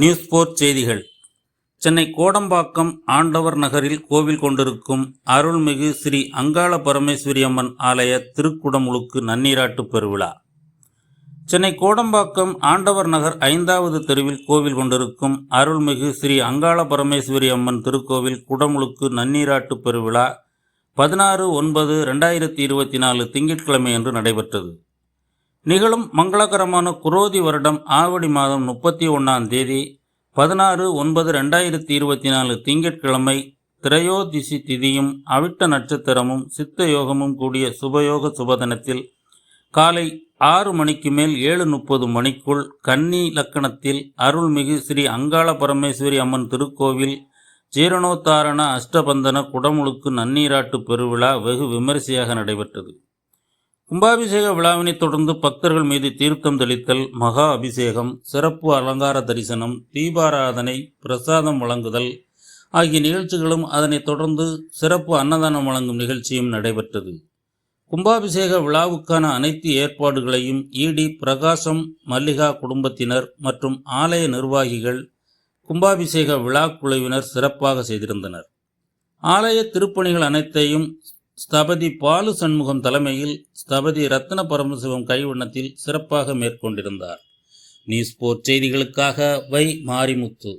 News board செய்திகள். சென்னை கோடம்பாக்கம் ஆண்டவர் நகரில் கோவில் கொண்டிருக்கும் அருள்மிகு ஸ்ரீ அங்காள பரமேஸ்வரி அம்மன் ஆலய திருக்குடமுழுக்கு நன்னீராட்டு பெருவிழா. சென்னை கோடம்பாக்கம் ஆண்டவர் நகர் ஐந்தாவது தெருவில் கோவில் கொண்டிருக்கும் அருள்மிகு ஸ்ரீ அங்காள பரமேஸ்வரி அம்மன் திருக்கோவில் குடமுழுக்கு நன்னீராட்டு பெருவிழா பதினாறு ஒன்பது ரெண்டாயிரத்தி இருபத்தி நாலு திங்கட்கிழமை அன்று நடைபெற்றது. நிகழும் மங்களகரமான குரோதி வருடம் ஆவடி மாதம் முப்பத்தி ஒன்றாம் தேதி பதினாறு ஒன்பது ரெண்டாயிரத்தி இருபத்தி நாலு திங்கட்கிழமை திரையோதிசி திதியும் அவிட்ட நட்சத்திரமும் சித்த யோகமும் கூடிய சுபயோக சுபதனத்தில் காலை ஆறு மணிக்கு மேல் ஏழு முப்பது மணிக்குள் கன்னி லக்கணத்தில் அருள்மிகு ஸ்ரீ அங்காள பரமேஸ்வரி அம்மன் திருக்கோவில் ஜீரணோத்தாரண அஷ்டபந்தன குடமுழுக்கு நன்னீராட்டு பெருவிழா வெகு விமரிசையாக நடைபெற்றது. கும்பாபிஷேக விழாவினைத் தொடர்ந்து பக்தர்கள் மீது தீர்த்தம் தெளித்தல் மகா அபிஷேகம் சிறப்பு அலங்கார தரிசனம் தீபாராதனை பிரசாதம் வழங்குதல் ஆகிய நிகழ்ச்சிகளும் அதனைத் தொடர்ந்து சிறப்பு அன்னதானம் வழங்கும் நிகழ்ச்சியும் நடைபெற்றது. கும்பாபிஷேக விழாவுக்கான அனைத்து ஏற்பாடுகளையும் இடி பிரகாசம் மல்லிகா குடும்பத்தினர் மற்றும் ஆலய நிர்வாகிகள் கும்பாபிஷேக விழா குழுவினர் சிறப்பாக செய்திருந்தனர். ஆலய திருப்பணிகள் அனைத்தையும் ஸ்தபதி பாலு சண்முகம் தலைமையில் ஸ்தபதி ரத்ன பரமசிவம் கைவண்ணத்தில் சிறப்பாக மேற்கொண்டிருந்தார். நியூஸ் போர்ட் செய்திகளுக்காக வை மாரிமுத்து.